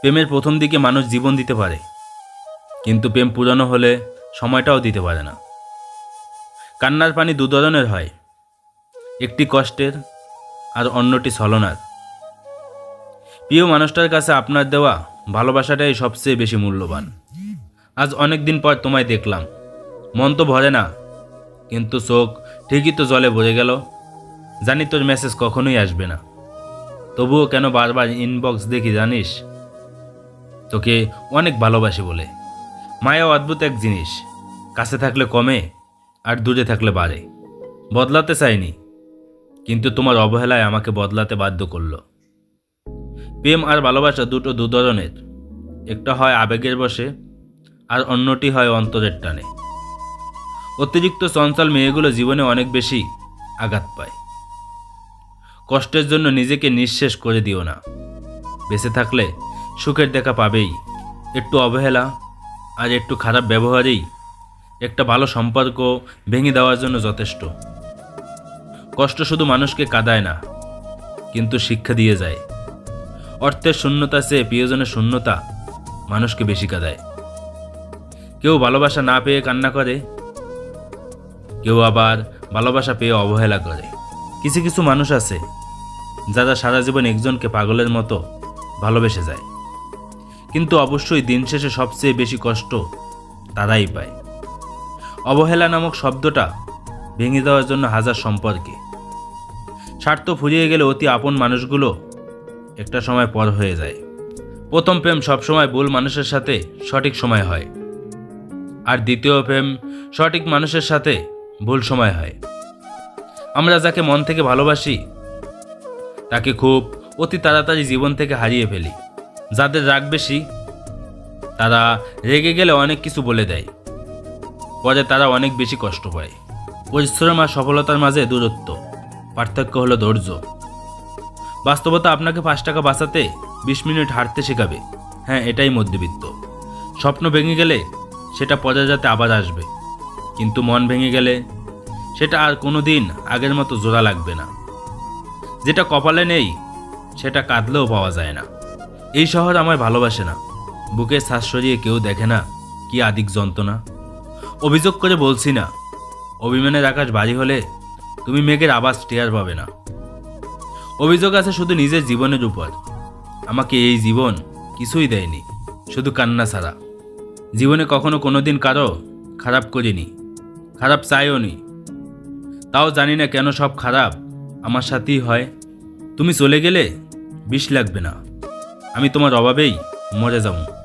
প্রেমের প্রথম দিকে মানুষ জীবন দিতে পারে। কিন্তু প্রেম পুরানো হলে সময়টাও দিতে পারে না। কান্নার পানি দু ধরনের হয়। একটি কষ্টের আর অন্যটি ছলনার। প্রিয় মানুষটার কাছে আপনার দেওয়া ভালোবাসাটাই সবচেয়ে বেশি মূল্যবান। আজ অনেক দিন পর তোমায় দেখলাম। মন তো ভরে না, কিন্তু চোখ ঠিকই তো জলে ভরে গেল। জানি তোর মেসেজ কখনোই আসবে না। তবুও কেন বারবার ইনবক্স দেখি, জানিস? তোকে অনেক ভালোবাসি বলে। মায়া অদ্ভুত এক জিনিস। কাছে থাকলে কমে, আর দূরে থাকলে বাড়ে। বদলাতে চাইনি, কিন্তু তোমার অবহেলায় আমাকে বদলাতে বাধ্য করল। প্রেম আর ভালোবাসা দুটো দু ধরনের একটা হয় আবেগের বসে, আর অন্যটি হয় অন্তরের টানে। অতিরিক্ত চঞ্চল মেয়েগুলো জীবনে অনেক বেশি আঘাত পায়। কষ্টের জন্য নিজেকে নিঃশেষ করে দিও না। বেঁচে থাকলে সুখের দেখা পাবেই। একটু অবহেলা আর একটু খারাপ ব্যবহারেই একটা ভালো সম্পর্ক ভেঙে দেওয়ার জন্য যথেষ্ট। কষ্ট শুধু মানুষকে কাঁদায় না, কিন্তু শিক্ষা দিয়ে যায়। অর্থের শূন্যতা চেয়ে প্রিয়জনের শূন্যতা মানুষকে বেশি কাঁদায়। কেউ ভালোবাসা না পেয়ে কান্না করে, কেউ আবার ভালোবাসা পেয়ে অবহেলা করে। কিছু কিছু মানুষ আছে, যারা সারা জীবন একজনকে পাগলের মতো ভালোবেসে যায়। কিন্তু অবশ্যই দিন শেষে সবচেয়ে বেশি কষ্ট তারাই পায়। অবহেলা নামক শব্দটা ভেঙে দেওয়ার জন্য হাজার সম্পর্কে স্বার্থ ফুরিয়ে গেলে অতি আপন মানুষগুলো একটা সময় পর হয়ে যায়। প্রথম প্রেম সবসময় ভুল মানুষের সাথে সঠিক সময় হয়। আর দ্বিতীয় প্রেম সঠিক মানুষের সাথে ভুল সময় হয়। আমরা যাকে মন থেকে ভালোবাসি, তাকে খুব অতি তাড়াতাড়ি জীবন থেকে হারিয়ে ফেলি। যাদের রাগ বেশি, তারা রেগে গেলে অনেক কিছু বলে দেয়। পরে তারা অনেক বেশি কষ্ট পায়। পরিশ্রম আর সফলতার মাঝে দূরত্ব, পার্থক্য হলো ধৈর্য। বাস্তবতা আপনাকে পাঁচ টাকা বাঁচাতে বিশ মিনিট হাঁটতে শেখাবে। হ্যাঁ এটাই মধ্যবিত্ত। স্বপ্ন ভেঙে গেলে সেটা পরে যাতে আবার আসবে। কিন্তু মন ভেঙে গেলে সেটা আর কোনো দিন আগের মতো জোড়া লাগবে না। যেটা কপালে নেই, সেটা কাঁদলেও পাওয়া যায় না। এই শহর আমায় ভালোবাসে না। বুকে শ্বাস সরিয়ে কেউ দেখে না কি আদিক যন্ত্রণা। অভিযোগ করে বলছি না, অভিমানের আকাশ বাড়ি হলে তুমি মেঘের আবাস টেয়ার পাবে না। অভিযোগ আছে শুধু নিজের জীবনের উপর। আমাকে এই জীবন কিছুই দেয়নি, শুধু কান্না ছাড়া। জীবনে কখনো কোনো দিন কারও খারাপ করিনি, খারাপ চাইও নি। তাও জানি না কেন সব খারাপ আমার সাথেই হয়। তুমি চলে গেলে বিষ লাগবে না। আমি তোমার অভাবেই মরে যাব।